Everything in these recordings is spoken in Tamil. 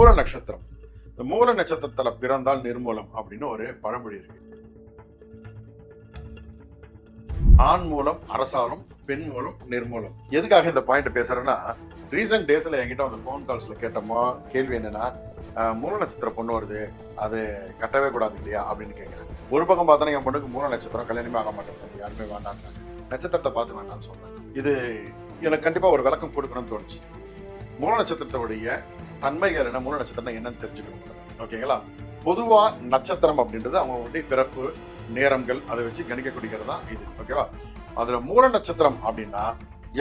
மூல நட்சத்திரம். இந்த மூல நட்சத்திரத்துல பிறந்தால் நிர்மூலம் அப்படின்னு ஒரு பழமொழி இருக்கு. ஆண் மூலம் அரசாலும் பெண் மூலம் நிர்மூலம். எதுக்காக இந்த பாயிண்ட் பேசுறேன்னா ரீசெண்ட் டேஸ்ல என்கிட்ட வந்து ஃபோன் கால்ஸ்ல கேட்டோமோ கேள்வி என்னன்னா மூல நட்சத்திரம் பொண்ணு வருது. அது கட்டவே கூடாது இல்லையா? அப்படின்னு கேட்குறேன் ஒரு பக்கம் பார்த்தோன்னா என் பொண்ணுக்கு மூல நட்சத்திரம் கல்யாணமே ஆக மாட்டேன் சொல்லி யாருமே வேண்டாம் நட்சத்திரத்தை பார்த்து வேண்டாம்னு சொன்னேன் இது எனக்கு கண்டிப்பா ஒரு விளக்கம் கொடுக்கணும்னு தோணுச்சு. மூல நட்சத்திரத்தோடைய தன்மைகள் என்ன மூல நட்சத்திரம் என்னன்னு தெரிஞ்சுக்கணும். ஓகேங்களா பொதுவா நட்சத்திரம் அப்படின்றது அவங்களுடைய பிறப்பு நேரங்கள் அதை வச்சு கணிக்கக்கூடியது தான் இது ஓகேவா அதுல மூல நட்சத்திரம் அப்படின்னா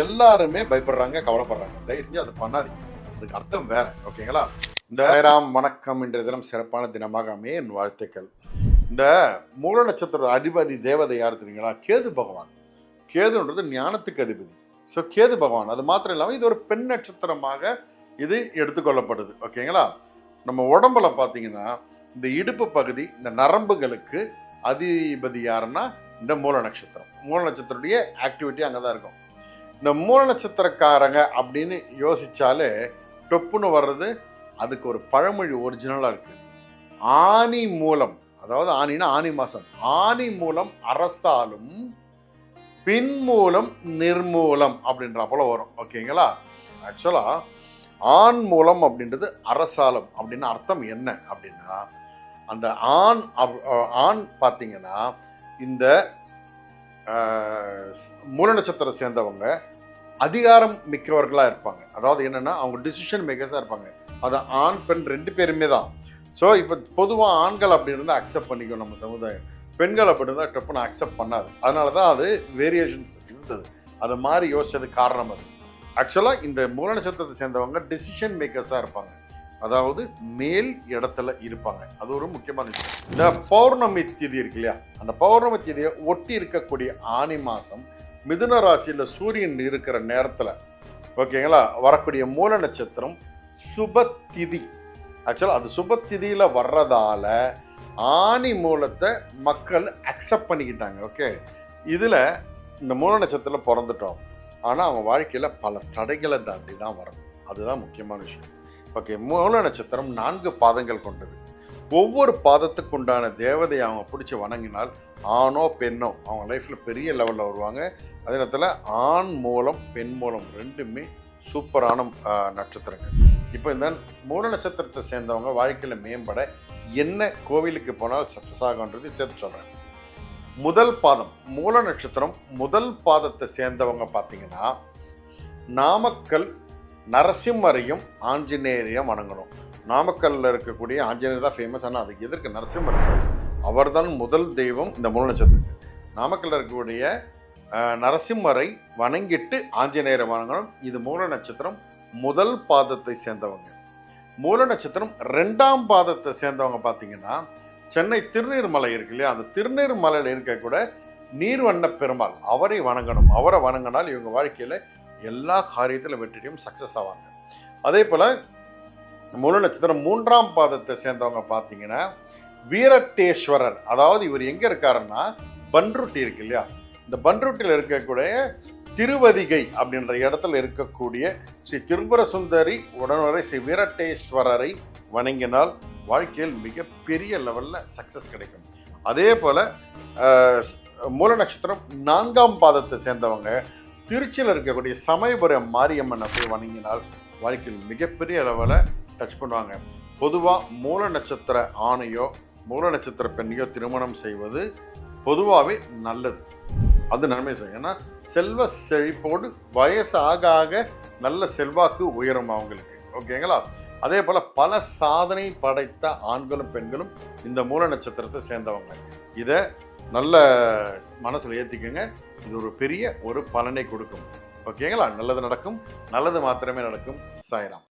எல்லாருமே பயப்படுறாங்க கவலைப்படுறாங்க. தயவு செஞ்சு அதை பண்ணாதீங்க. அதுக்கு அர்த்தம் வேற. ஓகேங்களா இந்த சாய்ராம் வணக்கம் இன்றைய தினம் சிறப்பான தினமாக அமைய என் வாழ்த்துக்கள். இந்த மூல நட்சத்திர அதிபதி தேவதை யார் தெரியுங்களா? கேது பகவான். கேதுன்றது ஞானத்துக்கு அதிபதி. ஸோ கேது பகவான். அது மாத்திரம் இல்லாமல் இது ஒரு பெண் நட்சத்திரமாக இது எடுத்துக்கொள்ளப்படுது. ஓகேங்களா? நம்ம உடம்புல பார்த்தீங்கன்னா இந்த இடுப்பு பகுதி இந்த நரம்புகளுக்கு அதிபதி யாருன்னா இந்த மூல நட்சத்திரம். மூல நட்சத்திரத்துடைய ஆக்டிவிட்டி அங்கே தான் இருக்கும். இந்த மூல நட்சத்திரக்காரங்க அப்படின்னு யோசித்தாலே டொப்புன்னு வர்றது அதுக்கு ஒரு பழமொழி ஒரிஜினலாக இருக்குது ஆனி மூலம் அதாவது ஆணினா ஆனி மாதம் ஆனி மூலம் அரசாலும் பின் மூலம் நிர்மூலம் அப்படின்ற போல வரும். ஓகேங்களா? ஆக்சுவலாக ஆண் மூலம் அப்படின்றது அரசாலம் அப்படின்னு அர்த்தம் என்ன அப்படின்னா அந்த ஆண் அப்- ஆண் பார்த்தீங்கன்னா இந்த மூல நட்சத்திரம் சேர்ந்தவங்க அதிகாரம் மிக்கவர்களாக இருப்பாங்க. அதாவது என்னென்னா அவங்க டிசிஷன் மேக்கர்ஸாக இருப்பாங்க. அது ஆண் பெண் ரெண்டு பேருமே தான். ஸோ இப்போ பொதுவாக ஆண்கள் அப்படி இருந்தால் அக்செப்ட் பண்ணிக்கும் நம்ம சமுதாயம். பெண்கள் அப்படி இருந்தால் டப்புன்னு அக்செப்ட் பண்ணாது. அதனால தான் அது வேரியேஷன்ஸ் இருந்தது. அது மாதிரி யோசிச்சது காரணம் அது. ஆக்சுவலாக இந்த மூல நட்சத்திரத்தை சேர்ந்தவங்க டெசிஷன் மேக்கர்ஸாக இருப்பாங்க. அதாவது மேல் இடத்துல இருப்பாங்க. அது ஒரு முக்கியமான விஷயம். இந்த பௌர்ணமி திதி இருக்கு இல்லையா? அந்த பௌர்ணமி திதியை ஒட்டி இருக்கக்கூடிய ஆனி மாதம் மிதுன ராசியில் சூரியன் இருக்கிற நேரத்தில் ஓகேங்களா? வரக்கூடிய மூல நட்சத்திரம் சுப திதி. ஆக்சுவலாக அது சுப திதியில் வர்றதால ஆணி மூலத்தை மக்கள் அக்செப்ட் பண்ணிக்கிட்டாங்க ஓகே? இதில் இந்த மூல நட்சத்திரத்தில் பிறந்துட்டோம். ஆனால் அவங்க வாழ்க்கையில் பல தடைகளை தாண்டி தான் வரணும். அதுதான் முக்கியமான விஷயம். ஓகே மூல நட்சத்திரம் நான்கு பாதங்கள் கொண்டது. ஒவ்வொரு பாதத்துக்கு உண்டான தேவதையை அவங்க பிடிச்சி வணங்கினால் ஆணோ பெண்ணோ அவங்க லைஃப்பில் பெரிய லெவலில் வருவாங்க. அதே நேரத்தில் ஆண் மூலம் பெண் மூலம் ரெண்டுமே சூப்பரான நட்சத்திரங்கள். இப்போ இந்த மூல நட்சத்திரத்தை சேர்ந்தவங்க வாழ்க்கையில் மேம்பட என்ன கோவிலுக்கு போனால் சக்ஸஸ் ஆகுன்றது சேர்த்து சொல்கிறேன் முதல் பாதம் மூல நட்சத்திரம் முதல் பாதத்தை சேர்ந்தவங்க பார்த்தீங்கன்னா நாமக்கல் நரசிம்மரையும் ஆஞ்சநேயரையும் வணங்கணும் நாமக்கல்ல இருக்கக்கூடிய ஆஞ்சநேயர் தான் ஃபேமஸ் ஆனால் அதுக்கு எதிர்க்க நரசிம்மர் அவர் அவர்தான் முதல் தெய்வம் இந்த மூல நட்சத்திரத்துக்கு. நாமக்கல்ல இருக்கக்கூடிய நரசிம்மரை வணங்கிட்டு ஆஞ்சநேயரை வணங்கணும் இது மூல நட்சத்திரம் முதல் பாதத்தை சேர்ந்தவங்க. மூல நட்சத்திரம் ரெண்டாம் பாதத்தை சேர்ந்தவங்க பார்த்தீங்கன்னா சென்னை திருநீர்மலை இருக்கு இல்லையா? அந்த திருநீர்மலையில் இருக்கக்கூட நீர்வண்ண பெருமாள் அவரை வணங்கணும். அவரை வணங்கினால் இவங்க வாழ்க்கையில் எல்லா காரியத்திலும் வெற்றியும் சக்ஸஸ் ஆவாங்க அதே போல் முழு நட்சத்திரம் மூன்றாம் பாதத்தை சேர்ந்தவங்க பார்த்தீங்கன்னா வீரட்டேஸ்வரர். அதாவது இவர் எங்கே இருக்காருன்னா பன்ருட்டி இருக்கு இல்லையா? இந்த பன்ருட்டியில் இருக்கக்கூடிய திருவதிகை அப்படின்ற இடத்துல இருக்கக்கூடிய ஸ்ரீ திருபுர சுந்தரி உடனுரை ஸ்ரீ வீரட்டேஸ்வரரை வணங்கினால் வாழ்க்கையில் மிகப்பெரிய லெவலில் சக்ஸஸ் கிடைக்கும். அதே போல் மூல நட்சத்திரம் நான்காம் பாதத்தை சேர்ந்தவங்க திருச்சியில் இருக்கக்கூடிய சமயபுரம் மாரியம்மனை போய் வணங்கினால் வாழ்க்கையில் மிகப்பெரிய அளவில் டச் பண்ணுவாங்க. பொதுவாக மூல நட்சத்திர ஆணையோ மூல நட்சத்திர பெண்ணையோ திருமணம் செய்வது பொதுவாகவே நல்லது. அது நன்மை செய்யும். ஏன்னா செல்வ செழிப்போடு வயசு ஆக ஆக நல்ல செல்வாக்கு உயரும் அவங்களுக்கு. ஓகேங்களா? அதே போல் பல சாதனை படைத்த ஆண்களும் பெண்களும் இந்த மூல நட்சத்திரத்தை சேர்ந்தவங்க. இதை நல்ல மனசில் ஏற்றிக்கோங்க இது ஒரு பெரிய ஒரு பலனை கொடுக்கும். ஓகேங்களா? நல்லது நடக்கும். நல்லது மாத்திரமே நடக்கும். சாய்ராம்.